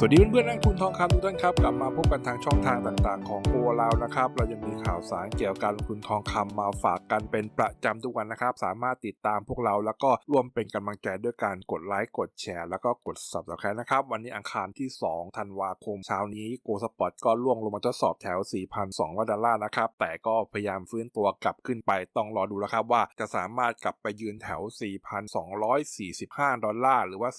สวัสดีเพื่อนๆนักลงทุนทองคำทุกท่านครับ กลับมาพบกันทางช่องทางต่างๆ ของโกเรานะครับ เราจะมีข่าวสารเกี่ยวกับการลงทุนทองคำมาฝากกันเป็นประจำทุกวันนะครับ สามารถติดตามพวกเราแล้วก็ร่วมเป็นกำลังใจด้วยการกดไลค์กดแชร์ แล้วก็กด subscribe นะครับ วันนี้อังคารที่ 2 ธันวาคมเช้านี้โกสปอร์ตก็ล่วงลงมาทดสอบแถว 4,200 ดอลลาร์นะครับ แต่ก็พยายามฟื้นตัวกลับขึ้นไปต้องรอดูแล้วครับว่าจะสามารถกลับไปยืนแถว 4,245 ดอลลาร์หรือว่า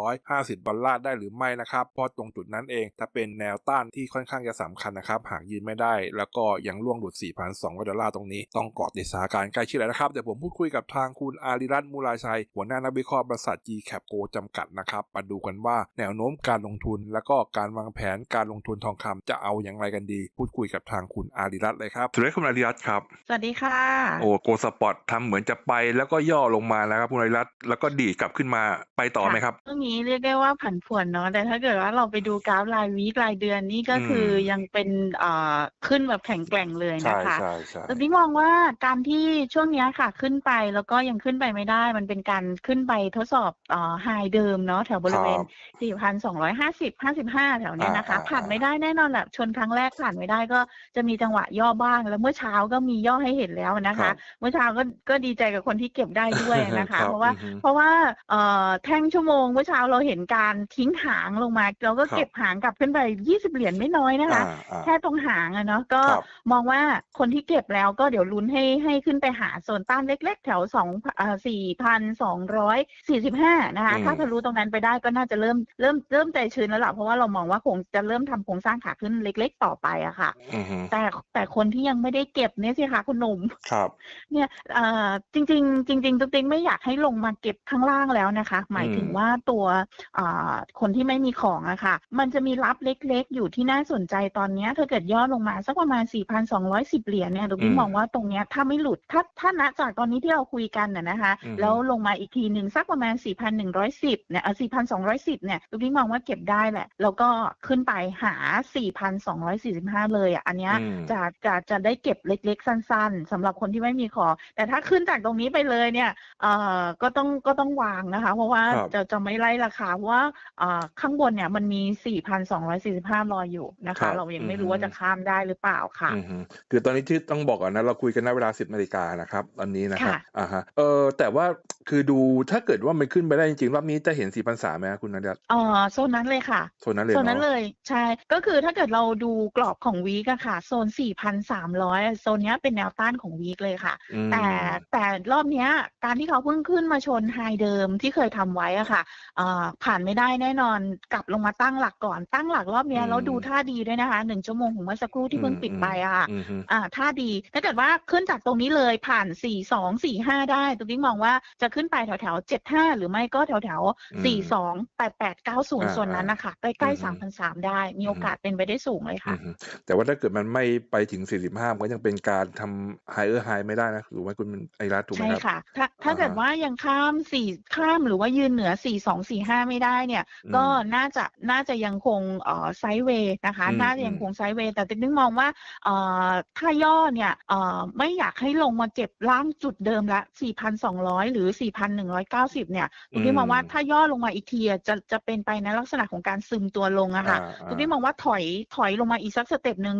4,250 ดอลลาร์ได้หรือไม่นะครับเพราะตรงจุดนั้นเองถ้าเป็นแนวต้านที่ค่อนข้างจะสำคัญนะครับ หากยืนไม่ได้ แล้วก็ยังล่วงหลุด 4,200 ดอลลาร์ตรงนี้ ต้องเกาะติดสถานการณ์ใกล้ชิดเลยนะครับ เดี๋ยวผมพูดคุยกับทางคุณอาริรัตน์มูลาชัย หัวหน้านักวิเคราะห์บริษัท G Cap Go จำกัดนะครับ มาดูกันว่าแนวโน้มการลงทุน แล้วก็การวางแผนการลงทุนทองคำจะเอาอย่างไรกันดี พูดคุยกับทางคุณอาริรัตน์เลยครับสวัสดีคุณอาริรัตน์ครับ สวัสดีค่ะ โอ้โกสปอร์ตทำเหมือนจะไปแล้วก็ย่อลงมาแล้วครับคุณอาริรัตน์แล้วก็ดีดกลับขึ้นมาไปต่อไหมครับเรื่องนี้เรียกได้ว่าผันผวนเนาะแต่ถ้าเกิดว่าเราไปดูกราฟรายวีครายเดือนนี่ก็คืออม ยังเป็นเอ่อขึ้นแบบแข็งแกร่งเลยใช่นะคะ ใช่ใช่ตรงนี้มองว่าการที่ช่วงเนี้ยค่ะขึ้นไปแล้วก็ยังขึ้นไปไม่ได้ มันเป็นการขึ้นไปทดสอบเอ่อไฮเดิมเนาะแถวบริเวณ 4,250 55 แถวเนี้ยนะคะ อ่าผ่านไม่ได้แน่นอนแหละชนครั้งแรกผ่านไม่ได้ก็จะมีจังหวะย่อบ้าง แล้วเมื่อเช้าก็มีย่อให้เห็นแล้วนะครัคะ บเมื่อเช้าก็ก็ดีใจกับคนที่เก็บได้ด้วยนะครัคะบเพราะว่าอือฮึ เพราะว่าเอ่อแท่งชั่วโมงเมื่อเช้าเราเห็นการทิ้งหางลงมาเราก็ครับเก็บหางกลับขึ้นไป20เหรียญไม่น้อยนะคะอ่าอ่าแค่ตรงหางอะเนาะก็ครับมองว่าคนที่เก็บแล้วก็เดี๋ยวลุ้นให้ให้ขึ้นไปหาโซนต้านเล็ก ๆ แถวสองสี่พันสองร้อยสี่สิบห้านะคะอืมถ้าทะลุตรงนั้นไปได้ก็น่าจะเริ่มเริ่มเริ่มใจชื้นแล้วล่ะเพราะว่าเรามองว่าคงจะเริ่มทำโครงสร้างขาขึ้นเล็ก ๆ ต่อไปอะค่ะอือฮึแต่แต่คนที่ยังไม่ได้เก็บเนี่ยสิคะคุณหนุ่มครับ เนี่ยเอ่อจริงๆจริงๆตุ๊กติ๊กไม่อยากให้ลงมาเก็บข้างล่างแล้วนะคะ หมายถึงอืมว่าตัวเอ่อคนที่ไม่มีของอะค่ะ มันจะมีรับเล็กๆ อยู่ที่น่าสนใจตอนเนี้ยถ้าเกิดย่อลงมาสักประมาณ 4,210 เหรียญเนี่ยตุ๊กติ๊กมองว่าตรงเนี้ยถ้าไม่หลุดถ้าถ้าณจากตอนนี้ที่เราคุยกันน่ะนะคะอือฮึแล้วลงมาอีกทีหนึ่งสักประมาณ 4,110เนี่ยเอ่อ4,210เนี่ยตุ๊กติ๊กมองว่าเก็บได้แหละ แล้วก็ขึ้นไปหา 4,245 เลยอะอันเนี้ยอืมจะจะจะได้เก็บเล็กๆ สั้น ๆสำหรับคนที่ไม่มีของแต่ถ้าขึ้นจากตรงนี้ไปเลยเนี่ยเอ่อก็ต้องก็ต้องวางนะคะ เพราะว่าครับจะจะไม่ไล่ราคาเพราะว่าเอ่อข้างบนเนี่ยมันมี 4,245 รออยู่นะครัคะ บเรายังไม่อือฮึรู้ว่าจะข้ามได้หรือเปล่าค่ะ อือฮึคือตอนนี้ที่ต้องบอกก่อนนะเราคุยกันณเวลา10นาฬิกานะครับตอนนี้นะครับค่ะ อ่าฮะเออแต่ว่าคือดูถ้าเกิดว่ามันขึ้นไปได้จริงๆรอบนี้จะเห็น4 0 0ไหมครับคุณนันทเอ่อโซนนั้นเลยค่ะ โซนนั้นเลยโซนนั้นเนาะ เลยใช่ก็คือถ้าเกิดเราดูกรอบของวีกอะค่ะ โซน 4,300 โซนเนี้ยเป็นแนวต้านของวีกเลยค่ะ อืม แต่แต่รอบเนี้ยการที่เขาเพิ่งขึ้นมาชนไฮเดิมที่เคยทำไว้อะค่ะเอ่อผ่านไม่ได้แน่นอนกลับลงมาตั้งหลักก่อนตั้งหลักรอบเนี้ยอืม แล้วดูท่าดีด้วยนะคะหนึ่งชั่วโมงของเมื่อสักครู่ที่เพิ่งปิดไปอะค่ะ อืมอืมอ่าท่าดีถ้าเกิดว่าขึ้นจากตรงนี้เลยผ่าน 4 2 4 5 ได้ตรงนี้มองว่าจะขึ้นไปแถวแถวๆ75 หรือไม่ก็แถวแถวอืม4 2 8 8 9 0ส่วนนั้นนะคะใกล้อืมๆ3,300 ได้ มีโอกาสเป็นไปได้สูงเลยอืค่ะมแต่ว่าถ้าเกิดมันไม่ไปถึง 45 มันก็ยังเป็นการทำไฮเออร์ไฮไม่ได้นะถูกไหมคุณไอรัฐถูกไหมใช่ครับ ค่ะ ถ้าถ้าอ่าฮะเกิดว่ายังข้ามสี่ข้ามหรือว่ายืนเหนือสี่สองสี่ห้าไม่ได้เนี่ย อืม ก็น่าจะน่าจะยังคงเอ่อไซด์เวย์นะคะอืมน่าจะยังคงไซด์เวย์แต่ติ๊กนึกมองว่าเอ่อถ้าย่อเนี่ยเอ่อไม่อยากให้ลงมาเก็บล่างจุดเดิมละ 4,200 หรือ 4,190 เนี่ยติ๊กนึกมองว่าถ้าย่อลงมาอีกทีอะจะจะเป็นไปในลักษณะของการซึมตัวลงอะค่ะอ่าอ่าตรงนี้มองว่าถอยถอยลงมาอีกสักสเต็ปหนึ่ง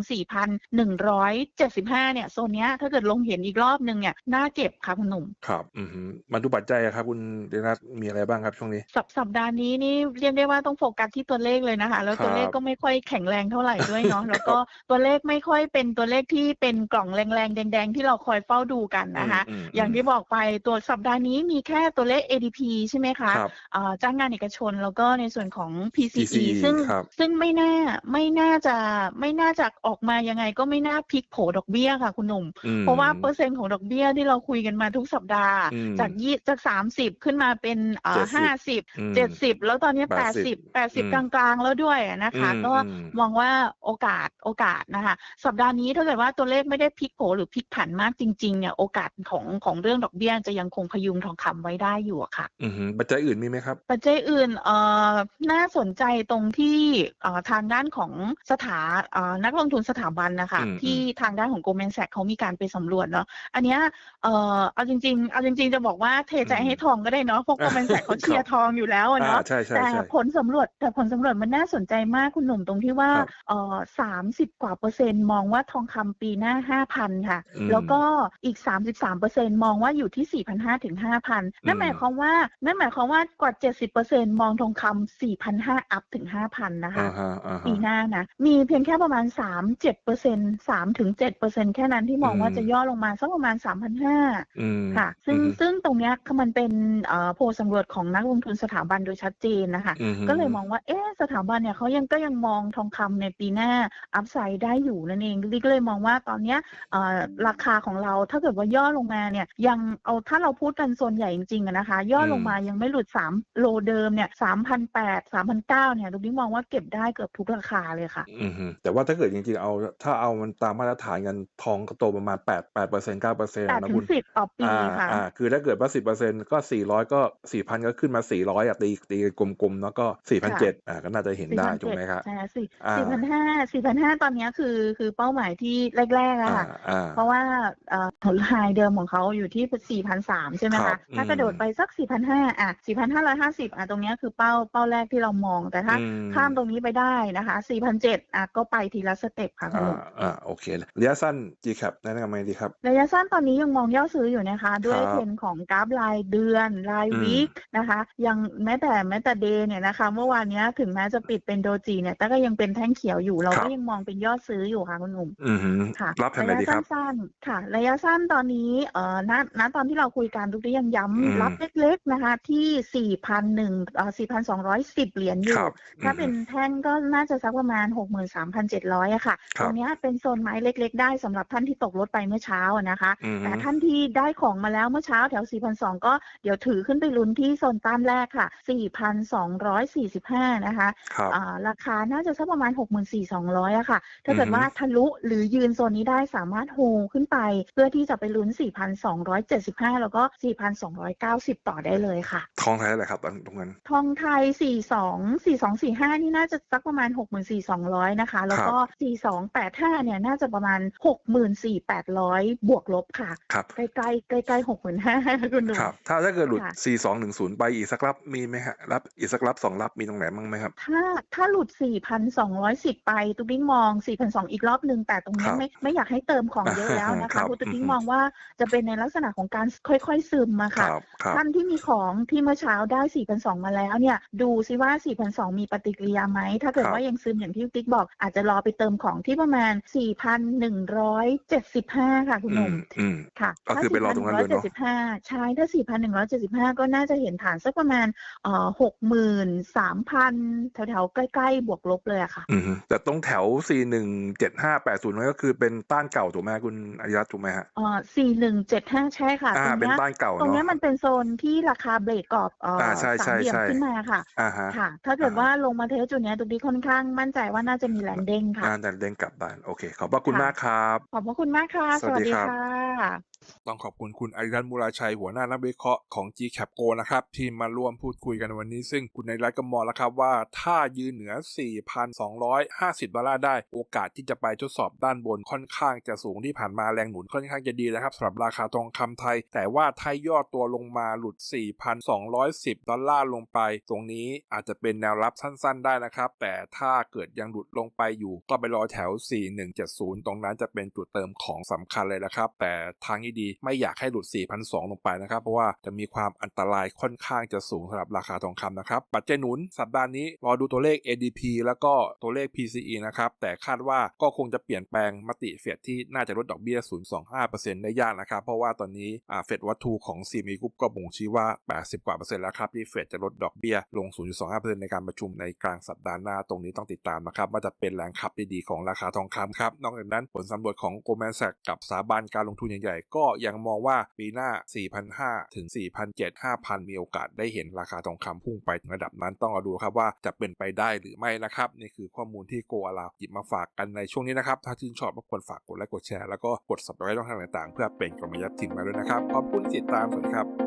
4,175 เนี่ยโซนเนี้ยถ้าเกิดลงเห็นอีกรอบหนึ่งเนี่ยน่าเก็บค่ะคุณหนุ่มครับอืมมาดูปัจจัยอะครับคุณเดนัทมีอะไรบ้างครับช่วงนี้สัปสัปดาห์นี้นี่เรียกได้ว่าต้องโฟกัสที่ตัวเลขเลยนะคะ แล้วตัวเลขครับก็ไม่ค่อยแข็งแรงเท่าไหร่ด้วยเนาะแล้วก็ตัวเลขไม่ค่อยเป็นตัวเลขที่เป็นกล่องแรงๆ แดง ๆ ที่เราคอยเฝ้าดูกันนะคะมมอย่างที่บอกไปตัวสัปดาห์นี้มีแค่ตัวเลข ADP ใช่ไหมคะครับอ่าจ้างงานเอกชนแล้วก็ในส่วนของ PCE PCE ซึ่งครับซึ่งไม่น่าไม่น่าจะไม่น่าจะออกมายังไงก็ไม่น่าพลิกโผดอกเบี้ยค่ะคุณหนุ่มอืมเพราะว่าเปอร์เซ็นต์ของดอกเบี้ยที่เราคุยกันมาทุกสัปดาห์อืมจากยี่จากสามสิบขึ้นมาเป็นเอ่อห้าสิบอืมเจ็ดสิบแล้วตอนนี้แปดสิบ80แปดสิบอืมกลางๆ แล้วด้วยนะคะอืมก็อืมมองว่าโอกาสโอกาสนะคะ สัปดาห์นี้ถ้าเกิดว่าตัวเลขไม่ได้พลิกโผหรือพลิกผันมากจริงๆเนี่ยโอกาสของของเรื่องดอกเบี้ยจะยังคงพยุงทองคำไว้ได้อยู่อะค่ะอืมปัจจัยอื่นมีไหมครับ ปัจจัยอื่นเอ่อน่าสนใจตรงที่เอ่อทางด้านของสถาเอ่อนักลงทุนสถาบันนะคะอืมที่ทางด้านของ Goldman Sachs เขามีการไปสำรวจเนาะอันเนี้ยเอ่อเอาจริงๆเอาจริง ๆ จะบอกว่าเทใจให้ทองก็ได้เนาะเพราะ Goldman Sachs เขาเชียร์ทองอยู่แล้วอะอ่าเนาะใช่ใช่แต่ใช่ผลสำรวจแต่ผลสำรวจมันน่าสนใจมากคุณหนุ่มตรงที่ว่าครับเอ่อสามสิบกว่าเปอร์เซ็นต์มองว่าทองคำปีหน้าห้าพันค่ะ อืมแล้วก็อีกสามสิบสามเปอร์เซ็นต์มองว่าอยู่ที่สี่พันห้าถึงห้าพันนั่นอืมหมายความว่านั่นหมายความว่ากว่าเจ็ดสิบเปอร์เซ็นต์มองทองคำสี่พันห้าอัพถึงห้าพันนะคะ อ่าฮะอ่าปีฮะ หน้านะ มีเพียงแค่ประมาณสามเจ็ดเปอร์เซ็นสามถึงเจ็ดเปอร์เซ็นแค่นั้นที่มองอืม ว่าจะย่อลงมาสักประมาณสามพันห้าอืมค่ะ ซึ่งอืมซึ่งตรงเนี้ยมันเป็นเอ่อโพลสำรวจของนักลงทุนสถาบันโดยชัดเจนนะคะ อืมก็เลยมองว่าเอ๊ะสถาบันเนี่ยเขายังก็ยังมองทองคำในปีหน้าอัพไซด์ได้อยู่นั่นเองลิก็เลยมองว่าตอนเนี้ยเอ่อราคาของเราถ้าเกิดว่าย่อลงมาเนี่ยยังเอาถ้าเราพูดกันโซนใหญ่จริงๆอะนะคะ ย่อลงมายังไม่หลุดสามโลเดิมเนี่ยสามพันแปดสามพันเก้าเนี่ยลูกนี้มองว่าเก็บได้เกือบทุกราคาเลยค่ะอืมฮึแต่ว่าถ้าเกิดจริงๆเอาถ้าเอามันตามมาตรฐานกันทองก็โตประมาณแปดแปดเปอร์เซ็นต์เก้าเปอร์เซ็นต์แปดนะถึคุงณสิบต่อปีอ่าค่ะอ่าคือถ้าเกิดว่าสิบเปอร์เซ็นต์ก็สี่ร้อยก็สี่พันก็ขึ้นมาสี่ร้อยอะตีตีกลมๆแล้วก็สี่พันค่ะเจ็ดอ่าก็น่าจะเห็นได้4,700ถูกไหมครับใช่สี่อ่าสี่พันห้าสี่พันห้าตอนเนี้ยคือคือเป้าหมายที่แรกๆอะอ่าค่ะอ่าเพราะว่าเอ่อไฮเดิมของเขาอยู่ที่4,300ใช่ไหมครัคะบถ้ากระโดดอืมไปสัก4,500อะ4,550อะตรงเนี้ยคือเป้าเป้าแรกที่เรามองแต่ถ้าอืมข้ามตรงนี้ไปได้นะคะ4,700อะก็ไปทีละสเต็ปค่ะคุณอ่าหนุ่มอ่าโอเคระยะสั้น GCAP แนะนำไงดีครับระยะสั้นตอนนี้ยังมองย่อซื้ออยู่นะคะ ด้วยครับเทรนด์ของกราฟรายเดือนรายอืมวีคนะคะ ยังแม้แต่แม้แต่เดย์เนี่ยนะคะ เมื่อวานเนี้ยถึงแม้จะปิดเป็นโดจีเนี่ย แต่ก็ยังเป็นแท่งเขียวอยู่ เราครัก็บยังมองเป็นยอดซื้ออยู่ค่ะคุณหนุ่มอืมฮึค่ะรับทำไงระดียะครับสั้นๆค่ะ ระยะสั้นตอนนี้เอ่อณณตอนที่เราคุยกันทุกที่ยังอืมย้ำรับเล็กๆนะคะ ที่สี่พันหนึ่งเอ่อสี่พันสองร้อยสิบเหรียญอคยู่รับถ้าอืมเป็นแท่งก็น่าจะสักประมาณหกหมื่นสามพันเจ็ดร้อยอะค่ะครัตบรงเนี้ยเป็นโซนไม้เล็ก ๆ ได้สำหรับท่านที่ตกรถไปเมื่อเช้าอะนะคะอืมฮึแต่ท่านที่ได้ของมาแล้วเมื่อเช้าแถว4,200ก็เดี๋ยวถือขึ้นไปลุ้นที่โซนต้านแรกค่ะ4,245นะคะครับ อ่าราคาน่าจะสักประมาณ 64,200อะค่ะ ถ้าเกิดอือฮึ ว่าทะลุหรือยืนโซนนี้ได้สามารถโฮขึ้นไป เพื่อที่จะไปลุ้น 4,275 แล้วก็ 4,290 ต่อได้เลยค่ะ ทองไทยเท่าไหร่ครับตรงตรงนั้น ทองไทย 42 4245 นี่น่าจะสักประมาณ 64,200 นะคะ แล้วก็ 4285 เนี่ยน่าจะประมาณ 64,800 บวกลบค่ะ ครับ ใกล้ๆใกล้ๆ65,000คุณหนุ่ม ครับ ถ้าถ้าเกิดหลุด ค่ะ 4210 ไปอีกสักรับมีไหมฮะรับอีกสักรับสองรับมีตรงไหนบ้างไหมครับ ถ้าถ้าหลุด 4,210 ไปตุ๊กบิ้งมอง 4,200 อีกรอบหนึ่งแต่ตรงเนี้คยรับไม่ไม่อยากให้เติมของเยอะแล้วนะครัคะบคุณตุ๊กบิ้งอือฮึมองว่าจะเป็นในลักษณะของการค่อยๆซึมมาคค่ะ รับครับท่านที่มีของที่เมื่อเช้าได้ 4,200 มาแล้วเนี่ย ดูซิว่า 4,200 มีปฏิกิริยาไหม ถ้าเกิดครับว่ายังซึมอย่างที่ติ๊กบอก อาจจะรอไปเติมของที่ประมาณ 4,175 ค่ะคุณหอืนุ่มมอืม ค่ะก็คือไปรอตรงนั้นเลยเนอะ 4,175 ใช่ ถ้า 4,175 ก็น่าจะเห็นฐานสักประมาณเอ่อ63,000แถวๆ ใกล้ๆ บวกลบเลยอะค่ะอืมฮึแต่ตรงแถว 417580นั่นก็คือเป็นต้านเก่าถูกไหมคุณอายัตถูกไหมฮะเอ่อ4175 ใช่ค่ะอ่าตรงเป็นเนี้ยต้านเก่าตรงเนาะเนี้ยมันเป็นโซนที่ราคาเบรกกรอบเอ่ออ่าใช่สามเหลี่ยมใช่ใช่ขึ้นมาค่ะอ่าฮะค่ะ ถ้าเกิดอ่าว่าลงมาเทสจุดเนี้ยตุ๊กดีค่อนข้างมั่นใจว่าน่าจะมีแลนดิ้งค่ะอ่าแต่เด้งกลับได้โอเค ขอบพระคุณค่ะมากครับ ขอบพระคุณมากค่ะ สวัสดีครับค่ะ ต้องขอบคุณคุณอริรันมูราชัยหัวหน้านักวิเคราะห์ของ GCAP Go นะครับ ที่มาร่วมพูดคุยกันวันนี้ ซึ่งคุณอาริรัตน์ก็มองแล้วครับว่า ถ้ายืนเหนือ 4,250 ดอลลาร์ได้ โอกาสที่จะไปทดสอบด้านบนค่อนข้างจะสูงที่ผ่านมาแรงหนุนค่อนข้างจะดีนะครับสำหรับราคาทองคำไทย แต่ว่าถ้าย่อตัวลงมาหลุด 4,210 ดอลลาร์ลงไป ตรงนี้อาจจะเป็นแนวรับสั้นๆ ได้นะครับ แต่ถ้าเกิดยังหลุดลงไปอยู่ ก็ไปรอแถว 4170 ตรงนั้นจะเป็นจุดเติมของสำคัญเลยนะครับแต่ทางที่ดี ไม่อยากให้หลุด 4,200 ลงไปนะครับ เพราะว่าจะมีความอันตรายค่อนข้างจะสูงสำหรับราคาทองคำนะครับ ปัจจัยหนุนสัปดาห์นี้รอดูตัวเลข ADP แล้วก็ตัวเลข PCE นะครับ แต่คาดว่าก็คงจะเปลี่ยนแปลงมติเฟดที่น่าจะลดดอกเบี้ย 0.25%ได้ยากนะครับ เพราะว่าตอนนี้เฟดวัตถุของ CME Group ก็บ่งชี้ว่า 80 กว่าเปอร์เซ็นต์แล้วครับที่เฟดจะลดดอกเบี้ยลง 0.25%ในการประชุมในกลางสัปดาห์หน้าตรงนี้ต้องติดตามนะครับว่าจะเป็นแรงขับที่ดีของราคาทองคำครับนอกจากนั้นผลสำรวจของ Goldman Sachs กับสถาบันการลงทุนใหญ่ๆก็ยังมองว่าปีหน้า 4,500 ถึง 4,700 5,000 มีโอกาสได้เห็นราคาทองคำพุ่งไปถึงระดับนั้นต้องรอดูครับว่าจะเป็นไปได้หรือไม่นะครับ นี่คือข้อมูลที่โกอาลาหยิบมาฝากกันในช่วงนี้นะครับ ถ้าชื่นชอบก็ควรฝากกดไลค์กดแชร์แล้วก็กด subscribe ช่องทางต่างๆ เพื่อเป็นกำลังใจทีมมาด้วยนะครับขอบคุณที่ติดตามสวัสดีครับ